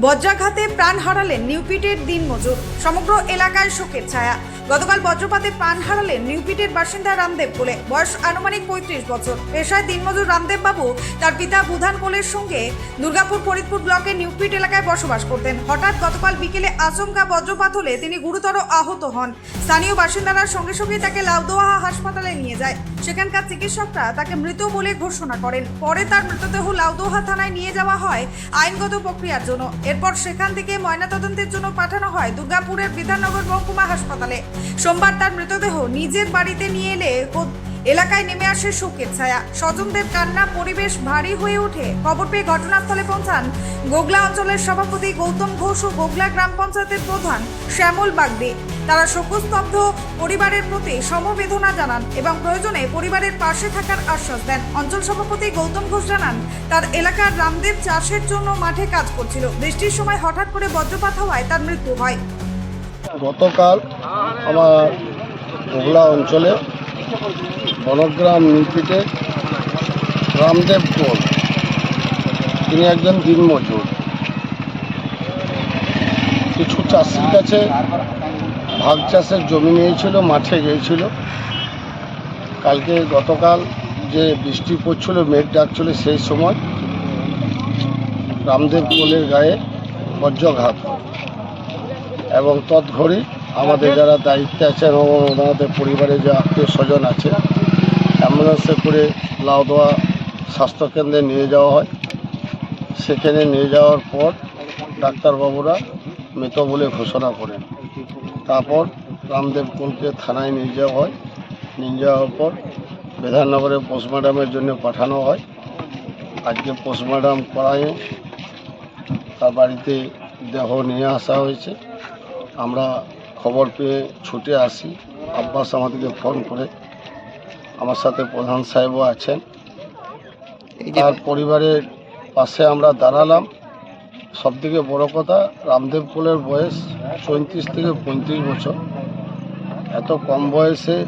বজ্রাঘাতে প্রাণ হারালেন নিউপিটের দিনমজুর। সমগ্র এলাকায় শোকের ছায়া। গতকাল বজ্রপাতে প্রাণ হারালেন নিউপিটের বাসিন্দা রামদেব কোলে। বয়স আনুমানিক পঁয়ত্রিশ বছর। পেশায় দিনমজুর রামদেব বাবু তার পিতা বুধান কোলের সঙ্গে দুর্গাপুর ফরিদপুর ব্লকের নিউপিট এলাকায় বসবাস করতেন। হঠাৎ গতকাল বিকেলে আচমকা বজ্রপাত হলে তিনি গুরুতর আহত হন। স্থানীয় বাসিন্দারা সঙ্গে সঙ্গে তাকে লাউদোহা হাসপাতালে নিয়ে যায়। সেখানকার চিকিৎসকরা তাকে মৃত বলে ঘোষণা করেন। পরে তার মৃতদেহ লাউদোহা থানায় নিয়ে যাওয়া হয় আইনগত প্রক্রিয়ার জন্য। এরপর সেখান থেকে ময়নাতদন্তের জন্য পাঠানো হয় দুর্গাপুরের বিধাননগর মহকুমা হাসপাতালে। সোমবার তার মৃতদেহ নিজের বাড়িতে নিয়ে এলে এলাকায় নেমে আসে শোকের ছায়া। স্বজনদের কান্না, পরিবেশ ভারী হয়ে ওঠে। খবর পেয়ে ঘটনাস্থলে পৌঁছান গোগলা অঞ্চলের সভাপতি গৌতম ঘোষ ও গোগলা গ্রাম পঞ্চায়েতের প্রধান শ্যামল বাগদে। তারা শোকস্তব্ধ পরিবারের প্রতি সমবেদনা জানান এবং প্রয়োজনে পরিবারের পাশে থাকার আশ্বাস দেন। অঞ্চল সভাপতি গৌতম ঘোষ জানান, তার এলাকার রামদেব চাষের জন্য মাঠে কাজ করছিল। বৃষ্টির সময় হঠাৎ করে বজ্রপাত হওয়ায় তার মৃত্যু হয়। গতকাল আমার ওগলা অঞ্চলে বনগ্রাম নিউপিটে রামদেব কোল, তিনি একজন দিনমজুর কিছু চাষির কাছে ভাগ চাষের জমি নিয়েছিল, মাঠে গিয়েছিল কালকে গতকাল যে বৃষ্টি পড়ছিল, মেঘ ডাকছিল সেই সময় রামদেব কোলের গায়ে বজ্রঘাত। এবং তৎঘড়ি আমাদের যারা দায়িত্বে আছেন এবং ওনাদের পরিবারে যে আত্মীয় স্বজন আছে, অ্যাম্বুলেন্সে করে লাউদোয়া স্বাস্থ্যকেন্দ্রে নিয়ে যাওয়া হয়। সেখানে নিয়ে যাওয়ার পর ডাক্তারবাবুরা মৃত বলে ঘোষণা করেন। তারপর রামদেব কুলকে থানায় নিয়ে যাওয়া হয়। নিয়ে যাওয়ার পর বিধাননগরে পোস্টমর্টমের জন্য পাঠানো হয়। আজকে পোস্টমর্টম করায় তার বাড়িতে দেহ নিয়ে আসা হয়েছে। আমরা খবর পেয়ে ছুটে আসি। আব্বাস আমাদেরকে ফোন করে। আমার সাথে প্রধান সাহেবও আছেন। তার পরিবারের পাশে আমরা দাঁড়ালাম। সবথেকে বড় কথা রামদেব কুলের বয়স চৌত্রিশ থেকে পঁয়ত্রিশ বছর। এত কম বয়সে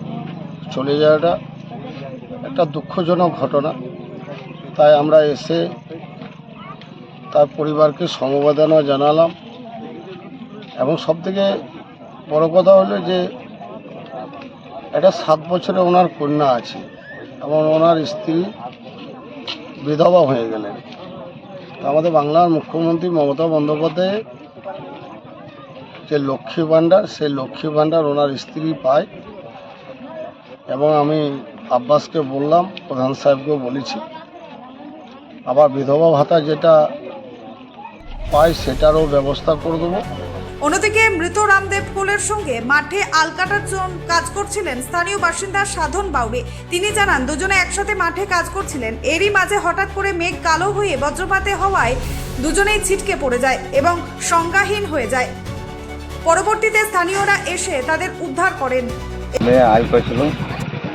চলে যাওয়াটা একটা দুঃখজনক ঘটনা। তাই আমরা এসে তার পরিবারকে সমবেদনা জানালাম। এবং সবথেকে বড় কথা হলো যে একটা সাত বছরে ওনার কন্যা আছে এবং ওনার স্ত্রী বিধবা হয়ে গেলেন। তো আমাদের বাংলার মুখ্যমন্ত্রী মমতা বন্দ্যোপাধ্যায় যে লক্ষ্মী ভাণ্ডার, সেই লক্ষ্মী ভাণ্ডার ওনার স্ত্রী পায় এবং আমি আব্বাসকে বললাম, প্রধান সাহেবকেও বলেছি, আবার বিধবা ভাতা যেটা পায় সেটারও ব্যবস্থা করে দেবো। অন্যদিকে মৃত রামদেব কোলের সঙ্গে মাঠে আলকাটার কাজ করছিলেন স্থানীয় বাসিন্দা সাধন বাউরে তিনি জানান, দুজনে একসাথে মাঠে কাজ করছিলেন। এরই মাঝে হঠাৎ করে মেঘ কালো হয়ে বজ্রপাতে হওয়ায় দুজনেই ছিটকে পড়ে যায় এবং সংজ্ঞাহীন হয়ে যায়। পরবর্তীতে স্থানীয়রা এসে তাদের উদ্ধার করেন।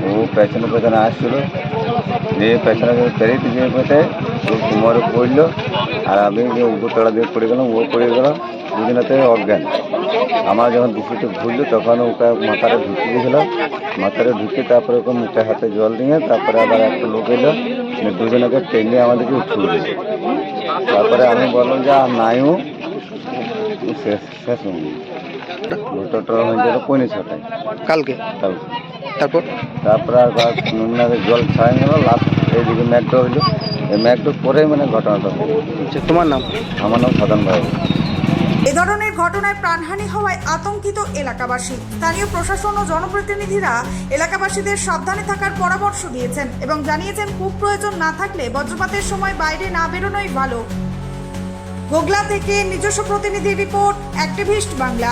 ও পেছনে পেছনে আসছিল। দিয়ে পেছনে পেরিয়ে পেতে ও কুমারে পড়ল। আর আমি যে উপরতলা দিয়ে পড়ে গেলাম ও পড়ে গেলাম দুজনেতে অজ্ঞান। আমার যখন দুপুরতে ঘুরলো তখন ওকে মাথাটা ঢুকে গেছিলাম মাথাটা ঢুকে তারপরে ওকে মুখে হাতে জল দিয়ে তারপরে আবার একটা লোক এলো। নিয়ে দুজনকে টেনে আমাদেরকে উঠিয়ে দিল। তারপরে আমি বললাম যে আর নাইও শেষ শেষ টোটো হয়ে গেল পৌনে ছটায়। কালকে? তাও তারপর? তারপরে আর বা জল ছাড়াই গেল লাস্ট এইদিকে ম্যাকডো হইল। এই ম্যাকডো পরেই মানে ঘটনাটা আচ্ছা, তোমার নাম? আমার নাম সাধন ভাই। এ ধরনের ঘটনায় প্রাণহানি হওয়ায় আতঙ্কিত এলাকাবাসী। স্থানীয় প্রশাসন ও জনপ্রতিনিধিরা এলাকাবাসীদের সাবধানে থাকার পরামর্শ দিয়েছেন এবং জানিয়েছেন খুব প্রয়োজন না থাকলে বজ্রপাতের সময় বাইরে না বেরোনোই ভালো। গোগলা থেকে নিজস্ব প্রতিনিধি রিপোর্ট অ্যাক্টিভিস্ট বাংলা।